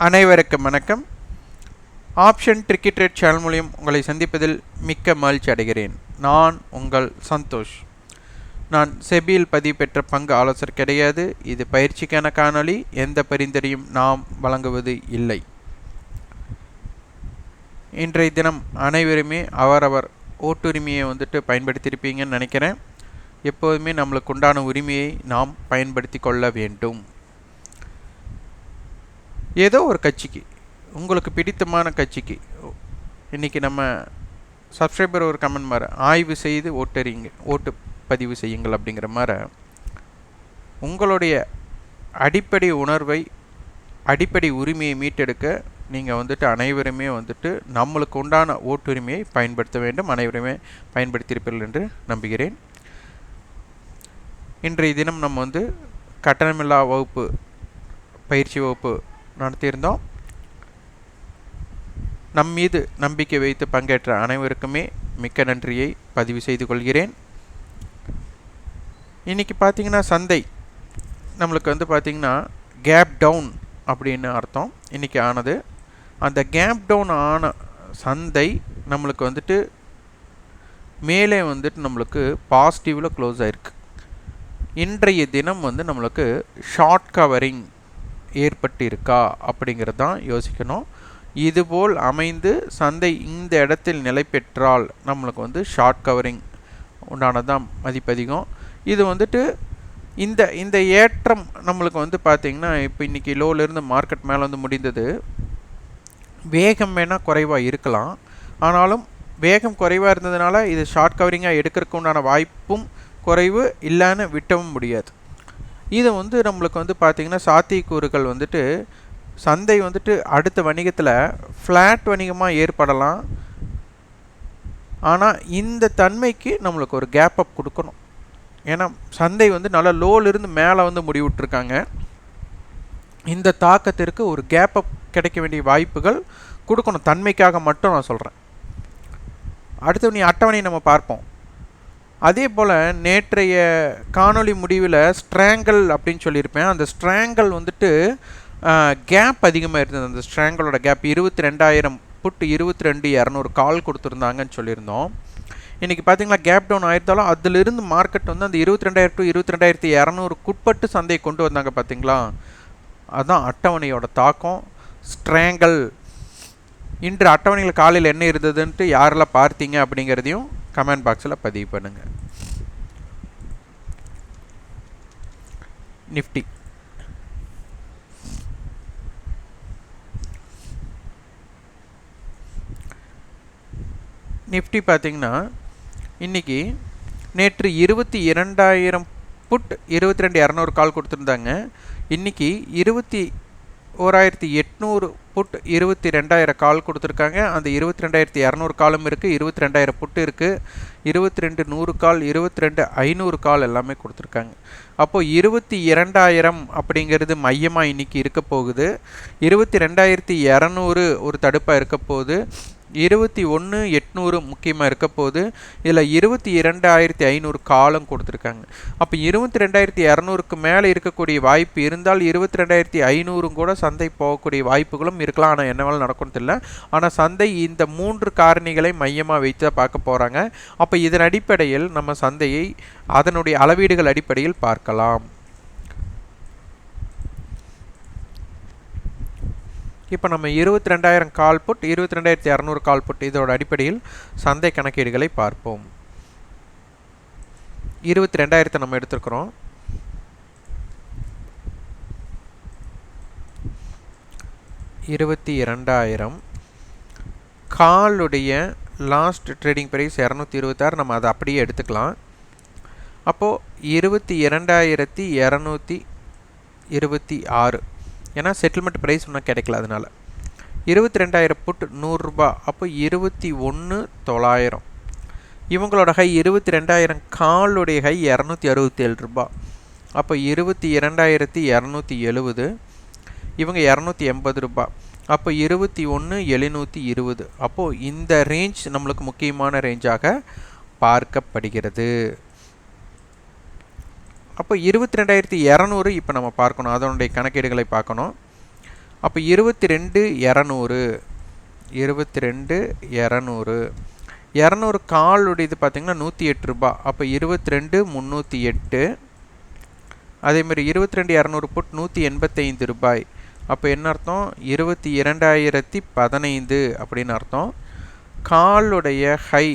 அனைவருக்கும் வணக்கம். Option cricket rate channel மூலியம் உங்களை சந்திப்பதில் மிக்க மகிழ்ச்சி அடைகிறேன். நான் உங்கள் சந்தோஷ். நான் செபியில் பதிவு பெற்ற பங்கு ஆலோசகர் கிடையாது. இது பயிற்சிக்கான காணொளி. எந்த பரிந்துரையும் நாம் வழங்குவது இல்லை. இன்றைய தினம் அனைவருமே அவரவர் ஓட்டுரிமையை வந்துட்டு பயன்படுத்தியிருப்பீங்கன்னு நினைக்கிறேன். எப்போதுமே நம்மளுக்கு உண்டான உரிமையை நாம் பயன்படுத்தி கொள்ள வேண்டும். ஏதோ ஒரு கட்சிக்கு உங்களுக்கு பிடித்தமான கட்சிக்கு இன்றைக்கி நம்ம சப்ஸ்கிரைபர் ஒரு கமெண்ட் மாதிரி ஆய்வு செய்து ஓட்டறிங்க ஓட்டு பதிவு செய்யுங்கள் அப்படிங்கிற மாதிரி உங்களுடைய அடிப்படை உணர்வை அடிப்படை உரிமையை மீட்டெடுக்க நீங்கள் வந்துட்டு அனைவருமே வந்துட்டு நம்மளுக்கு உண்டான ஓட்டுரிமையை பயன்படுத்த வேண்டும் அனைவருமே பயன்படுத்தியிருப்பீர்கள் என்று நம்புகிறேன். இன்றைய தினம் நம்ம வந்து கட்டணமில்லா வகுப்பு பயிற்சி வகுப்பு நடத்தியிருந்தோம். நம் மீது நம்பிக்கை வைத்து பங்கேற்ற அனைவருக்குமே மிக்க நன்றியை பதிவு செய்து கொள்கிறேன். இன்றைக்கி பார்த்தீங்கன்னா சந்தை. நம்மளுக்கு வந்து பார்த்திங்கன்னா கேப் டவுன் அப்படின்னு அர்த்தம். இன்றைக்கி ஆனது. அந்த கேப் டவுன் ஆன சந்தை நம்மளுக்கு வந்துட்டு மேலே வந்துட்டு நம்மளுக்கு பாசிட்டிவில் க்ளோஸ் ஆகிருக்கு இன்றைய தினம் வந்து நம்மளுக்கு ஷார்ட் கவரிங் ஏற்பட்டிருக்கா அப்படிங்கிறது தான் யோசிக்கணும். இதுபோல் அமைந்து சந்தை இந்த இடத்தில் நிலை பெற்றால் நம்மளுக்கு வந்து ஷார்ட் கவரிங் உண்டானதான் மதிப்பதிகம். இது வந்துட்டு இந்த இந்த ஏற்றம் நம்மளுக்கு வந்து பார்த்திங்கன்னா இப்போ இன்றைக்கி லோலேருந்து மார்க்கெட் மேலே வந்து முடிந்தது. வேகம் வேணால் குறைவாக இருக்கலாம். ஆனாலும் வேகம் குறைவாக இருந்ததுனால இது ஷார்ட் கவரிங்காக எடுக்கிறதுக்கு உண்டான வாய்ப்பும் குறைவு இல்லைன்னு விட்டவும் முடியாது. இது வந்து நம்மளுக்கு வந்து பார்த்திங்கன்னா சாத்தியக்கூறுகள் வந்துட்டு சந்தை வந்துட்டு அடுத்த வணிகத்தில் ஃப்ளாட் வணிகமாக ஏற்படலாம். ஆனால் இந்த தன்மைக்கு நம்மளுக்கு ஒரு கேப் அப் கொடுக்கணும். ஏன்னா சந்தை வந்து நல்லா லோலிருந்து மேலே வந்து முடிவிட்டுருக்காங்க இந்த தாக்கத்திற்கு ஒரு கேப் அப் கிடைக்க வேண்டிய வாய்ப்புகள் கொடுக்கணும். தன்மைக்காக மட்டும் நான் சொல்கிறேன் அடுத்து நீ அட்டவணையை நம்ம பார்ப்போம். அதே போல் நேற்றைய காணொளி முடிவில் ஸ்ட்ராங்கல் அப்படின்னு சொல்லியிருப்பேன். அந்த ஸ்ட்ராங்கல் வந்துட்டு கேப் அதிகமாக இருந்தது. அந்த ஸ்ட்ராங்கலோட கேப் இருபத்தி ரெண்டாயிரம் புட்டு இருபத்தி ரெண்டு இரநூறு கால் கொடுத்துருந்தாங்கன்னு சொல்லியிருந்தோம். இன்றைக்கி பார்த்தீங்களா கேப் டவுன் ஆயிருந்தாலும் அதிலிருந்து மார்க்கெட் வந்து அந்த இருபத்தி ரெண்டாயிரம் டு இருபத்தி ரெண்டாயிரத்தி இரநூறுக்குட்பட்டு சந்தையை கொண்டு வந்தாங்க பார்த்தீங்களா அதுதான் அட்டவணையோட தாக்கம். ஸ்ட்ராங்கல் இன்று அட்டவணையில் காலையில் என்ன இருந்ததுன்ட்டு யாரெல்லாம் பார்த்தீங்க அப்படிங்கிறதையும் கமெண்ட் பாக்ஸில் பதிவு பண்ணுங்கள் நிஃப்டி. நிஃப்டி பார்த்திங்கன்னா இன்றைக்கி நேற்று இருபத்தி இரண்டாயிரம் புட் இருபத்தி ரெண்டு இரநூறு கால் கொடுத்துருந்தாங்க. இன்றைக்கி இருபத்தி ஓராயிரத்தி எட்நூறு புட் இருபத்தி ரெண்டாயிரம் கால் கொடுத்துருக்காங்க. அந்த இருபத்தி ரெண்டாயிரத்தி இரநூறு காலும் இருக்குது இருபத்தி ரெண்டாயிரம் புட்டு இருக்குது இருபத்தி ரெண்டு நூறு கால் இருபத்தி ரெண்டு ஐநூறு கால் எல்லாமே கொடுத்துருக்காங்க. அப்போது இருபத்தி இரண்டாயிரம் அப்படிங்கிறது மையமாக இன்றைக்கி இருக்க போகுது இருபத்தி ரெண்டாயிரத்தி இரநூறு ஒரு தடுப்பாக இருக்க போகுது இருபத்தி ஒன்று எட்நூறு முக்கியமாக இருக்க போது இதில் இருபத்தி இரண்டாயிரத்தி ஐநூறு காலம் கொடுத்துருக்காங்க. அப்போ இருபத்தி ரெண்டாயிரத்தி இரநூறுக்கு மேலே இருக்கக்கூடிய வாய்ப்பு இருந்தால் இருபத்தி ரெண்டாயிரத்தி ஐநூறும் கூட சந்தை போகக்கூடிய வாய்ப்புகளும் இருக்கலாம். ஆனால் என்னவாலும் நடக்கும் தெரியல. ஆனால் சந்தை இந்த மூன்று காரணிகளை மையமாக வைத்து தான் பார்க்க போகிறாங்க அப்போ இதன் அடிப்படையில் நம்ம சந்தையை அதனுடைய அளவீடுகள் அடிப்படையில் பார்க்கலாம். இப்போ நம்ம இருபத்தி ரெண்டாயிரம் கால் புட் இருபத்தி ரெண்டாயிரத்தி இரநூறு கால் புட் இதோட அடிப்படையில் சந்தை கணக்கீடுகளை பார்ப்போம். இருபத்தி ரெண்டாயிரத்தை நம்ம எடுத்துருக்குறோம். இருபத்தி இரண்டாயிரம் காலுடைய லாஸ்ட் ட்ரேடிங் ப்ரைஸ் இரநூத்தி இருபத்தாறு நம்ம அதை அப்படியே எடுத்துக்கலாம். அப்போது இருபத்தி இரண்டாயிரத்தி இரநூத்தி இருபத்தி ஆறு. ஏன்னா செட்டில்மெண்ட் ப்ரைஸ் ஒன்றும் கிடைக்கல அதனால். இருபத்தி ரெண்டாயிரம் புட் நூறுரூபா அப்போ இருபத்தி ஒன்று தொள்ளாயிரம். இவங்களோட ஹை இருபத்தி ரெண்டாயிரம் காலுடைய ஹை இரநூத்தி அறுபத்தி ஏழு ரூபா. அப்போ இருபத்தி இரண்டாயிரத்தி இரநூத்தி எழுபது இவங்க இரநூத்தி எண்பது ரூபா. அப்போ இருபத்தி ஒன்று எழுநூற்றி இருபது. அப்போது இந்த ரேஞ்ச் நம்மளுக்கு முக்கியமான ரேஞ்சாக பார்க்கப்படுகிறது. அப்போ இருபத்தி ரெண்டாயிரத்தி இரநூறு இப்போ நம்ம பார்க்கணும். அதனுடைய கணக்கீடுகளை பார்க்கணும். அப்போ இருபத்தி ரெண்டு இரநூறு இருபத்தி ரெண்டு இரநூறு இரநூறு காலுடையது பார்த்திங்கன்னா நூற்றி எட்டு ரூபா. அப்போ இருபத்தி ரெண்டு முந்நூற்றி எட்டு அதேமாதிரி இருபத்தி ரெண்டு இரநூறு புட் நூற்றி எண்பத்தைந்து ரூபாய். அப்போ என்ன அர்த்தம்? இருபத்தி இரண்டாயிரத்தி பதினைந்து அப்படின்னு அர்த்தம். காலுடைய ஹை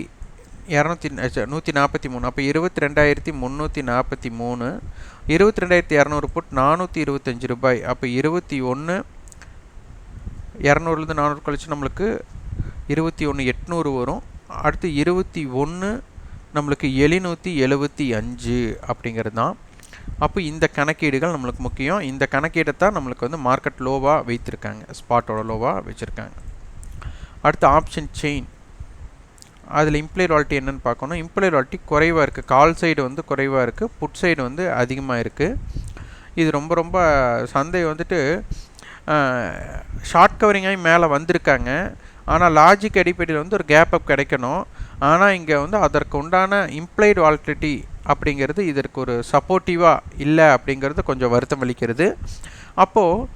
இரநூத்தி நூற்றி நாற்பத்தி மூணு. அப்போ இருபத்தி ரெண்டாயிரத்தி முந்நூற்றி நாற்பத்தி மூணு. இருபத்தி ரெண்டாயிரத்தி இரநூறு புட் நானூற்றி இருபத்தஞ்சி ரூபாய். அப்போ இருபத்தி ஒன்று இரநூறுலேருந்து நானூறு கழிச்சு நம்மளுக்கு இருபத்தி ஒன்று எட்நூறு வரும். அடுத்து இருபத்தி ஒன்று நம்மளுக்கு எழுநூற்றி எழுபத்தி அஞ்சு அப்படிங்கிறது தான் அப்போ இந்த கணக்கீடுகள் நம்மளுக்கு முக்கியம். இந்த கணக்கீடை தான் நம்மளுக்கு வந்து மார்க்கெட் லோவாக வைத்திருக்காங்க. ஸ்பாட்டோட லோவாக வச்சுருக்காங்க. அடுத்து ஆப்ஷன் செயின் அதில் இம்ப்ளை வால்ட்டி என்னென்னு பார்க்கணும். இம்ப்ளை ரால்ட்டி குறைவாக இருக்குது கால் சைடு வந்து குறைவாக இருக்குது புட் சைடு வந்து அதிகமாக இருக்குது இது ரொம்ப ரொம்ப சந்தை வந்துட்டு ஷார்ட் கவரிங்காகி மேலே வந்திருக்காங்க. ஆனால் லாஜிக் அடிப்படையில் வந்து ஒரு கேப் அப் கிடைக்கணும். ஆனால் இங்கே வந்து அதற்கு உண்டான இம்ப்ளைடு வால்டிட்டி அப்படிங்கிறது இதற்கு ஒரு சப்போர்ட்டிவாக இல்லை அப்படிங்கிறது கொஞ்சம் வருத்தம் அளிக்கிறது. அப்போது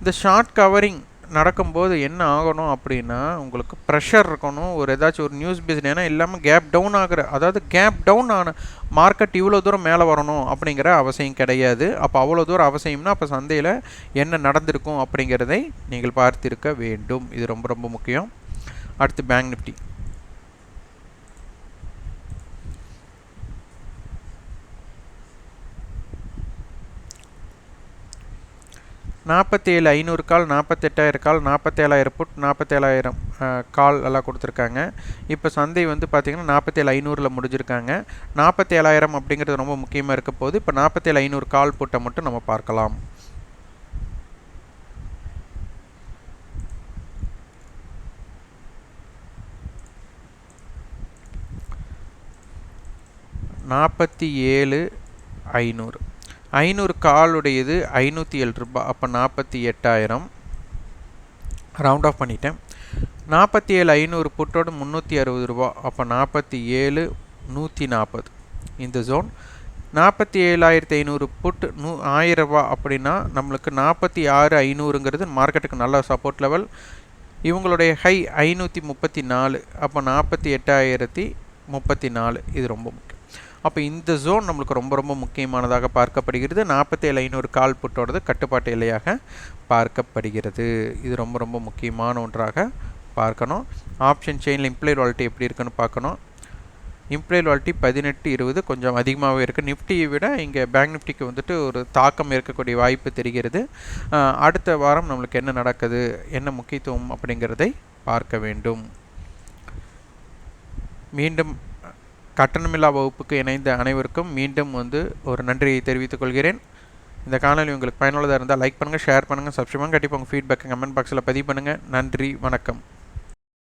இந்த ஷார்ட் கவரிங் நடக்கும்போது என்ன ஆகணும் அப்படின்னா உங்களுக்கு ப்ரெஷர் இருக்கணும். ஒரு ஏதாச்சும் ஒரு நியூஸ் பிஸ்னஸ் ஏன்னா இல்லாமல் கேப் டவுன் ஆகிற அதாவது கேப் டவுன் ஆன மார்க்கெட் இவ்வளோ தூரம் மேலே வரணும் அப்படிங்கிற அவசியம் கிடையாது. அப்போ அவ்வளோ தூரம் அவசியம்னா அப்போ சந்தையில் என்ன நடந்திருக்கும் அப்படிங்கிறதை நீங்கள் பார்த்திருக்க வேண்டும். இது ரொம்ப ரொம்ப முக்கியம். அடுத்து பேங்க் நிஃப்டி நாற்பத்தேழு ஐநூறு கால் நாற்பத்தெட்டாயிரம் கால் நாற்பத்தேழாயிரம் புட் நாற்பத்தேழாயிரம் கால் எல்லாம் கொடுத்துருக்காங்க. இப்போ சந்தை வந்து பார்த்திங்கன்னா நாற்பத்தேழு ஐநூறில் முடிஞ்சிருக்காங்க. நாற்பத்தேழாயிரம் அப்படிங்கிறது ரொம்ப முக்கியமாக இருக்க போது இப்போ நாற்பத்தேழு ஐநூறு கால் புட்டை மட்டும் நம்ம பார்க்கலாம். நாற்பத்தி ஏழு ஐநூறு. ஐநூறு காலுடையது ஐநூற்றி ஏழு ரூபாய் அப்போ நாற்பத்தி எட்டாயிரம். ரவுண்ட் ஆஃப் பண்ணிட்டேன். நாற்பத்தி ஏழு ஐநூறு புட்டோடு முந்நூற்றி அறுபது ரூபா. அப்போ நாற்பத்தி ஏழு நூற்றி நாற்பது. இந்த ஜோன் நாற்பத்தி ஏழாயிரத்தி ஐநூறு புட் நூ ஆயிரம் ரூபா அப்படின்னா நம்மளுக்கு நாற்பத்தி ஆறு ஐநூறுங்கிறது மார்க்கெட்டுக்கு நல்ல சப்போர்ட் லெவல் இவங்களுடைய ஹை ஐநூற்றி முப்பத்தி நாலு. அப்போ நாற்பத்தி எட்டாயிரத்தி முப்பத்தி நாலு. இது ரொம்ப அப்போ இந்த ஜோன் நம்மளுக்கு ரொம்ப ரொம்ப முக்கியமானதாக பார்க்கப்படுகிறது. நாற்பத்தேழு ஐநூறு கால் புட்டோடது கட்டுப்பாட்டு எல்லையாக பார்க்கப்படுகிறது. இது ரொம்ப ரொம்ப முக்கியமான ஒன்றாக பார்க்கணும். ஆப்ஷன் செயினில் இம்ப்ளாய் வாலிட்டி எப்படி இருக்குன்னு பார்க்கணும். இம்ப்ளாய் வாலிட்டி பதினெட்டு இருபது கொஞ்சம் அதிகமாகவே இருக்குது நிஃப்டியை விட இங்கே பேங்க் நிஃப்டிக்கு வந்துட்டு ஒரு தாக்கம் இருக்கக்கூடிய வாய்ப்பு தெரிகிறது. அடுத்த வாரம் நம்மளுக்கு என்ன நடக்குது என்ன முக்கியத்துவம் அப்படிங்கிறதை பார்க்க வேண்டும். மீண்டும் கட்டணமில்லா வகுப்புக்கு இணைந்த அனைவருக்கும் மீண்டும் வந்து ஒரு நன்றியை தெரிவித்துக் கொள்கிறேன். இந்த காணொலி உங்களுக்கு பயனுள்ளதாக இருந்தால் லைக் பண்ணுங்கள் ஷேர் பண்ணுங்கள் சப்ஸ்கிரைப் பண்ணுங்கள் கண்டிப்பாக உங்கள் ஃபீட்பேக் கமெண்ட் பாக்ஸில் பதிவு பண்ணுங்கள் நன்றி வணக்கம்.